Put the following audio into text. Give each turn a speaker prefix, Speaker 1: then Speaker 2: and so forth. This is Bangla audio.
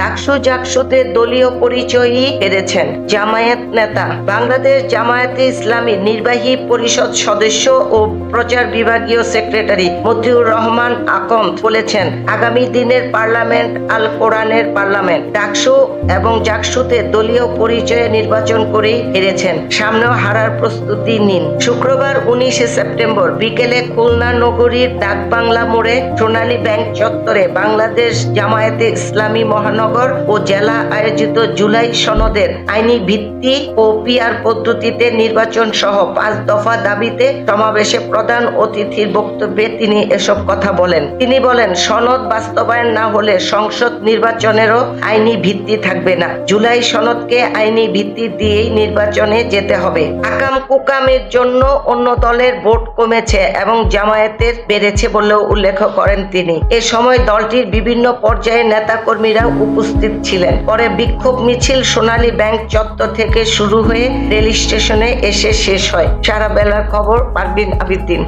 Speaker 1: ডাকসু জাকসুতে দলীয় পরিচয়ই পেরেছেন জামায়াত নেতা। বাংলাদেশ জামায়াতে ইসলামী নির্বাহী পরিষদ সদস্য ও প্রচার বিভাগীয় সেক্রেটারি মতিউর রহমান আকন্দ বলেছেন, আগামী দিনের পার্লামেন্ট আল কোরআনের পার্লামেন্ট। ডাকসু এবং জাকসুতে দলীয় পরিচয়ে নির্বাচন করেই হেরেছেন। সামনেও হারার প্রস্তুতি নিন। শুক্রবার উনিশে সেপ্টেম্বর বিকেলে খুলনা নগরীর ডাকবাংলা মোড়ে সোনালী ব্যাংক চত্বরে বাংলাদেশ জামায়াতে ইসলামী মহানগর ও জেলা আয়োজিত জুলাই সনদের আইনি ভিত্তি ও পিআর পদ্ধতিতে নির্বাচন সহ পাঁচ দফা দাবিতে সমাবেশে প্রধান অতিথির বক্তব্যে তিনি এসব কথা বলেন। তিনি বলেন, সনদ বাস্তবায়ন না হলে সংসদ নির্বাচনেরও আইনি ভিত্তি থাকবে না। জুলাই সনদকে আইনি ভিত্তি দিয়েই নির্বাচনে যেতে হবে। আকাম কুকামের জন্য অন্য দলের ভোট কমেছে এবং জামায়াতের বেড়েছে বলেও উল্লেখ করেন তিনি। এ সময় দলটির বিভিন্ন পর্যায়ে নেতাকর্মীরা উপস্থিত ছিলেন। পরে বিক্ষোভ মিছিল সোনালী ব্যাংক চত্বর থেকে শুরু হয়ে রেল স্টেশনে এসে শেষ হয়। সারা বেলার খবর পারবিন আবিদ্দিন